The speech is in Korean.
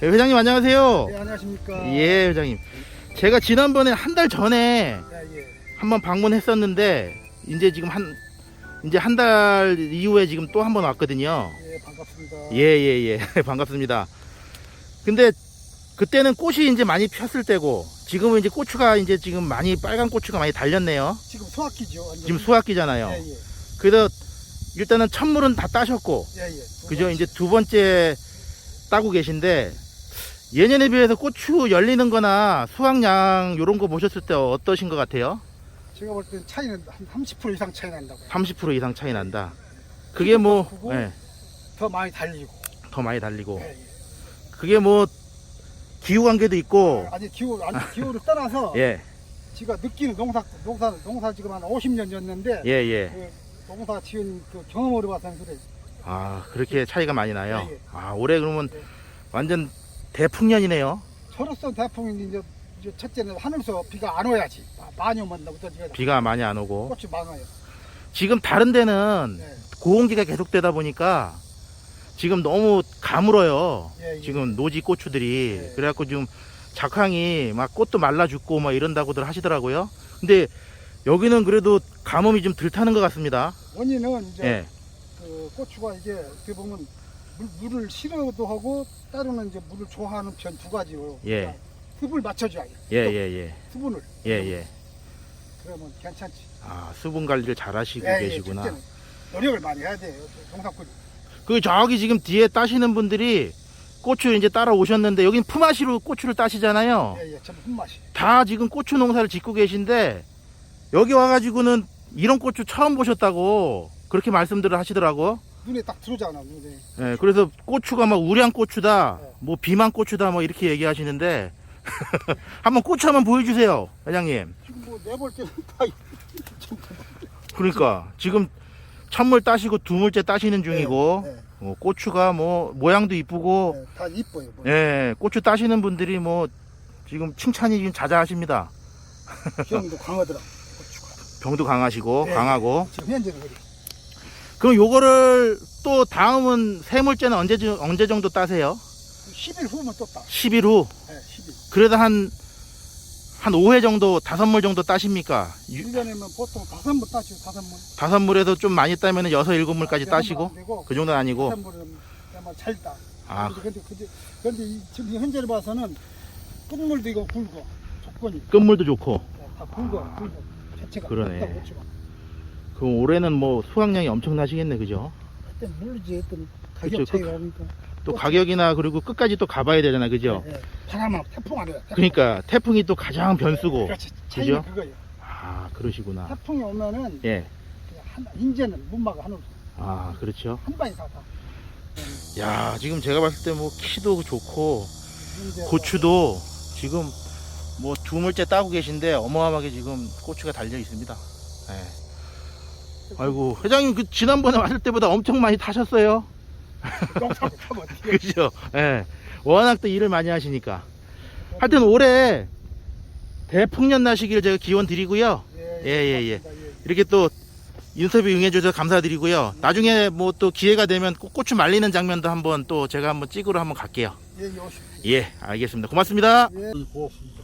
네, 회장님 안녕하세요. 네, 안녕하십니까. 예, 회장님. 제가 지난번에 한 달 전에 예, 예. 한번 방문했었는데 이제 지금 한 이제 한 달 이후에 지금 또 한번 왔거든요. 예, 반갑습니다. 예, 예, 예. 반갑습니다. 근데 그때는 꽃이 이제 많이 폈을 때고 지금은 이제 고추가 이제 지금 많이 빨간 고추가 많이 달렸네요. 지금 소학기죠. 완전. 지금 수확기잖아요. 예, 예. 그래서 일단은 첫물은 다 따셨고 예, 예. 그죠? 이제 두 번째 따고 계신데 예년에 비해서 고추 열리는 거나 수확량 요런 거 보셨을 때 어떠신 것 같아요? 제가 볼 때는 차이는 한 30% 이상 차이 난다고요. 30% 이상 차이 난다. 그게 뭐, 크고 예, 더 많이 달리고. 더 많이 달리고. 예, 예. 그게 뭐, 기후 관계도 있고, 아니 기후 아니 기후를 떠나서 예, 제가 느끼는 농사 농사 농사 지금 한 50년 졌는데 예, 예. 그 농사 지은 그 경험으로 봐서는 그래. 아, 그렇게 차이가 많이 나요. 예, 예. 아, 올해 그러면 예. 완전 대풍년이네요. 저로서 대풍이 이제, 이제 첫째는 하늘서 비가 안 와야지. 마- 많이 오면 어떠지? 비가 많이 안 오고. 꽃이 많아요. 지금 다른 데는 네. 고온기가 계속되다 보니까 지금 너무 가물어요. 예, 예. 지금 노지 고추들이 네. 그래갖고 지금 작황이 막 꽃도 말라 죽고 막 이런다고들 하시더라고요. 근데 여기는 그래도 가뭄이 좀 덜 타는 것 같습니다. 원인은 이제 예, 그 고추가 이게 어떻게 보면 물, 물을 싫어도 하고 따로는 이제 물을 좋아하는 편 두 가지로 예. 그러니까 습을 맞춰줘야 돼. 예, 예, 예, 수분을 예, 예. 그러면 괜찮지. 아 수분 관리를 잘 하시고 예, 예, 계시구나. 첫째는 노력을 많이 해야 돼요. 농사꾼. 그 저기 지금 뒤에 따시는 분들이 고추 이제 따라 오셨는데 여긴 품앗이로 고추를 따시잖아요. 예, 예, 전부 흠맛이. 다 지금 고추 농사를 짓고 계신데 여기 와가지고는 이런 고추 처음 보셨다고 그렇게 말씀들을 하시더라고. 눈에 딱 들어오잖아, 눈에. 예, 그래서 고추가 막 우량 고추다, 네. 뭐 비만 고추다, 뭐 이렇게 얘기하시는데 한번 고추 한번 보여주세요, 회장님. 지금 뭐 내볼 때는 다 그러니까 지금 첫물 따시고 두물째 따시는 중이고 네, 어, 고추가 뭐 모양도 이쁘고 네, 다 이뻐요. 뭐. 예, 고추 따시는 분들이 뭐 지금 칭찬이 지금 자자하십니다. 기형도 강하더라. 고추가. 병도 강하시고 네. 강하고 지금 현재는 그래. 그럼 요거를 또 다음은 세물째는 언제 정- 언제 정도 따세요? 10일 후면 떴다. 10일 후 네, 10일. 그래도 한 한 5회 정도 다섯 물 정도 따십니까? 유- 1년이면 보통 다섯 물 따죠, 다섯 물. 다섯 물에서 좀 많이 따면 여섯 일곱 물까지 안 따시고 되고, 그 정도는 아니고 다섯 물은 그냥 잘 따. 아 근데, 근데, 근데, 근데 이- 지금 현재를 봐서는 끝물도 이거 굵어. 조건이. 끝물도 좋고 다 굵어, 굵어. 자체가. 그러네. 고추가. 그럼 올해는 뭐 수확량이 엄청나시겠네 그죠? 그때 물리지 했던 가격 그쵸, 차이가 오니까. 또 가격이나 그리고 끝까지 또 가봐야 되잖아 그죠? 예, 예. 바람하고 태풍 안 해요. 태풍. 그러니까 태풍이 또 가장 변수고 그렇지. 차이는 그죠? 그거예요. 아 그러시구나 태풍이 오면은 예. 그냥 한, 인제는 못 막아 하늘 아 그렇죠 한 방에 다 다. 야 지금 제가 봤을 때 뭐 키도 좋고 인제 고추도 지금 뭐 두 물째 따고 계신데 어마어마하게 지금 고추가 달려 있습니다. 예. 아이고 회장님 그 지난번에 왔을 때보다 엄청 많이 타셨어요. 타면 그죠? 예. 워낙 또 일을 많이 하시니까. 하여튼 올해 대풍년 나시길 제가 기원 드리고요. 예, 예, 예. 이렇게 또 인터뷰 응해주셔서 감사드리고요. 나중에 뭐 또 기회가 되면 꼭 고추 말리는 장면도 한번 또 제가 한번 찍으러 한번 갈게요. 예, 예, 오십시오. 예, 알겠습니다. 고맙습니다. 예. 고맙습니다.